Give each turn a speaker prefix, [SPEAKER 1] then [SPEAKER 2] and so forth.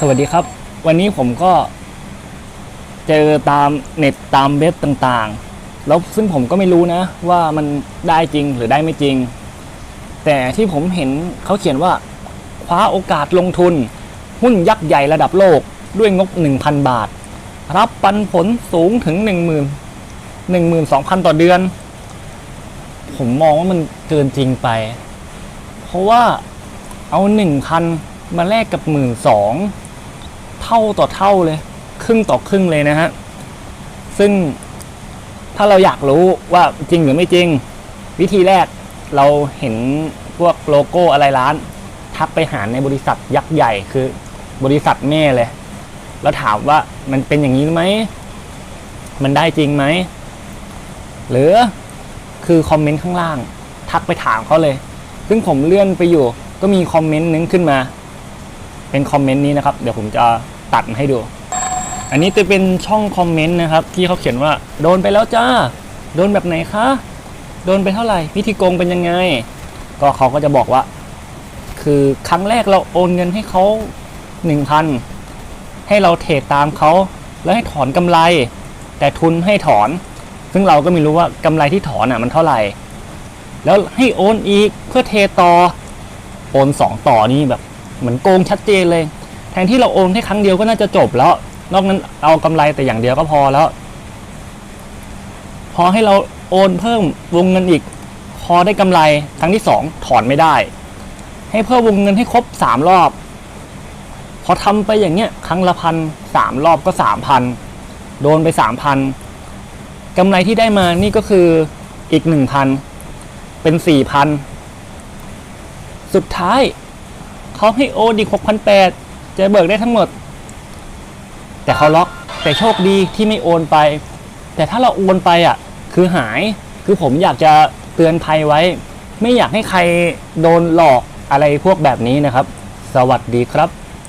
[SPEAKER 1] สวัสดีครับ วันนี้ผมก็เจอตามเน็ตตามเว็บต่างๆ แล้วซึ่งผมก็ไม่รู้นะ ว่ามันได้จริงหรือได้ไม่จริง แต่ที่ผมเห็นเขาเขียนว่า คว้าโอกาสลงทุน หุ้นยักษ์ใหญ่ระดับโลกด้วยงบ 1,000 บาท รับปันผลสูงถึง 1 0 0 0 0 12,000 ต่อเดือน ผมมองว่ามันเกินจริงไป เพราะว่าเอา 1,000 มาแลกกับ 1 2 0 0 เท่าต่อเท่าเลย ครึ่งต่อครึ่งเลยนะฮะ ซึ่งถ้าเราอยากรู้ว่าจริงหรือไม่จริง วิธีแรกเราเห็นพวกโลโก้อะไรร้าน ทักไปหาในบริษัทยักษ์ใหญ่คือบริษัทแม่เลย แล้วถามว่ามันเป็นอย่างนี้ไหม มันได้จริงไหม หรือคือคอมเมนต์ข้างล่าง ทักไปถามเขาเลย ซึ่งผมเลื่อนไปอยู่ ก็มีคอมเมนต์นึงขึ้นมา เป็นคอมเมนต์นี้นะครับ เดี๋ยวผมจะ ตัดมาให้ดู อันนี้จะเป็นช่องคอมเมนต์นะครับ ที่เขาเขียนว่า โดนไปแล้วจ้า โดนแบบไหนคะ โดนไปเท่าไหร่วิธีโกงเป็นยังไง ก็เขาก็จะบอกว่า คือครั้งแรกเราโอนเงินให้เขาหนึ่งพันให้เราเทรดตามเขาแล้วให้ถอนกำไร แต่ทุนให้ถอน ซึ่งเราก็ไม่รู้ว่ากำไรที่ถอนอะมันเท่าไหร่ แล้วให้โอนอีกเพื่อเทต่อโอนสองต่อนี่แบบ เหมือนโกงชัดเจนเลย ทนที่เราโอนแค่ครั้งเดียวก็น่าจะจบแล้ว นอกนั้นเอากำไรแต่อย่างเดียวก็พอแล้ว พอให้เราโอนเพิ่มวงเงินอีก พอได้กำไรครั้งที่สองถอนไม่ได้ ให้เพิ่มวงเงินให้ครบสามรอบ พอทำไปอย่างเงี้ยครั้งละพันสามรอบก็สามพันโดนไปสามพันกำไรที่ได้มานี่ก็คืออีกหนึ่งพันเป็นสี่พันสุดท้ายเขาให้โอนอีกหกพันแปด จะเบิกได้ทั้งหมด แต่เขาล็อกแต่โชคดีที่ไม่โอนไป แต่ถ้าเราโอนไปอะ คือหายคือผมอยากจะเตือนภัยไว้ ไม่อยากให้ใครโดนหลอกอะไรพวกแบบนี้นะครับ สวัสดีครับ